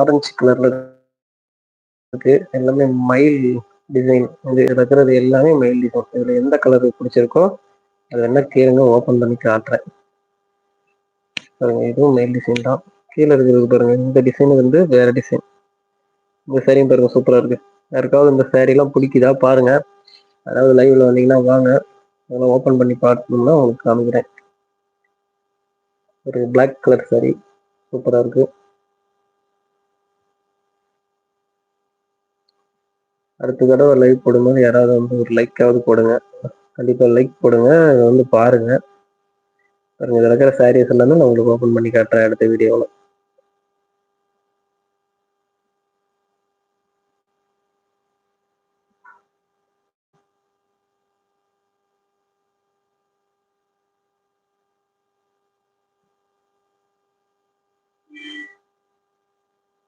Orange கலர்ல இருக்கு. எல்லாமே மயில் டிசைன் இது இருக்கிறது எல்லாமே மயில் டிசைன் இதுல எந்த கலர் பிடிச்சிருக்கோ அது என்ன கேளுங்க ஓபன் பண்ணி காட்டுறேன். பாருங்க இதுவும் மெயில் டிசைன் தான். கீழே இருக்கிறது பாருங்க இந்த டிசைன் வந்து வேற டிசைன் இந்த சாரியும் பாருங்க சூப்பரா இருக்கு. யாருக்காவது இந்த சாரி எல்லாம் பிடிக்குதா பாருங்க. அதாவது லைவ்ல வந்தீங்கன்னா வாங்க. அதெல்லாம் ஓப்பன் பண்ணி பார்க்கணும்னா உங்களுக்கு காமிக்கிறேன். ஒரு பிளாக் கலர் சாரி சூப்பராக இருக்குது அடுத்த தடவை லைவ் போடும்போது யாராவது வந்து ஒரு லைக்காவது போடுங்க. கண்டிப்பாக லைக் போடுங்க. இதை வந்து பாருங்க. பாருங்க இதில் இருக்கிற சாரீஸ் எல்லாமே நான் உங்களுக்கு ஓப்பன் பண்ணி காட்டுறேன் அடுத்த வீடியோவில்